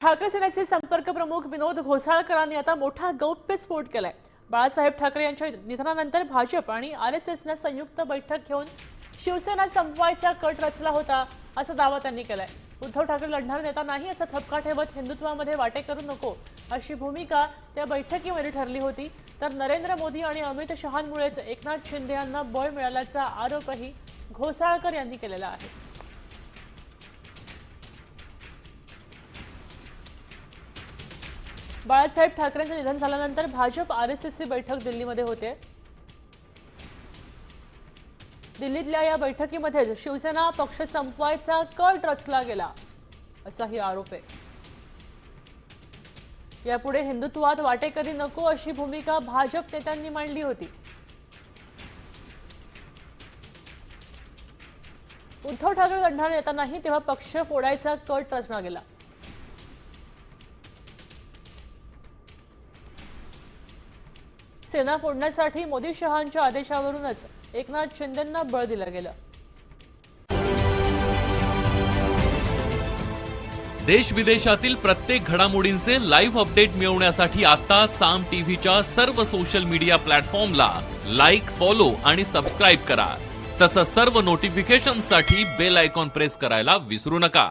ठाकरे सेनेचे संपर्क प्रमुख विनोद घोसाळकरांनी आता मोठा गौप्यस्फोट केलाय. बाळासाहेब ठाकरे यांच्या निधनानंतर भाजप आणि आर एस एसनं संयुक्त बैठक घेऊन शिवसेना संपवायचा कट रचला होता असा दावा त्यांनी केलाय. उद्धव ठाकरे लढणार नेता नाही असा थपका ठेवत हिंदुत्वामध्ये वाटे करू नको अशी भूमिका त्या बैठकीमध्ये ठरली होती. तर नरेंद्र मोदी आणि अमित शहांमुळेच एकनाथ शिंदे यांना बळ मिळाल्याचा आरोपही घोसाळकर यांनी केलेला आहे. बाळासाहेब ठाकरेंचं निधन झाल्यानंतर भाजप आर एस एसची बैठक दिल्लीमध्ये होते. दिल्लीतल्या या बैठकीमध्ये शिवसेना पक्ष संपवायचा कट रचला गेला असाही आरोप आहे. यापुढे हिंदुत्वात वाटेकरी नको अशी भूमिका भाजप नेत्यांनी मांडली होती. उद्धव ठाकरे लढणार नेता नाही तेव्हा पक्ष फोडायचा कट रचला गेला. सेना फोडण्यासाठी मोदी शहांच्या आदेशावरूनच एकनाथ शिंदेंना बळ दिलं गेलं. देश विदेशातील प्रत्येक घडामोडींचे लाईव्ह अपडेट मिळवण्यासाठी आता साम टीव्हीच्या सर्व सोशल मीडिया प्लॅटफॉर्मला लाईक फॉलो आणि सबस्क्राईब करा. तसंच सर्व नोटिफिकेशनसाठी बेल आयकॉन प्रेस करायला विसरू नका.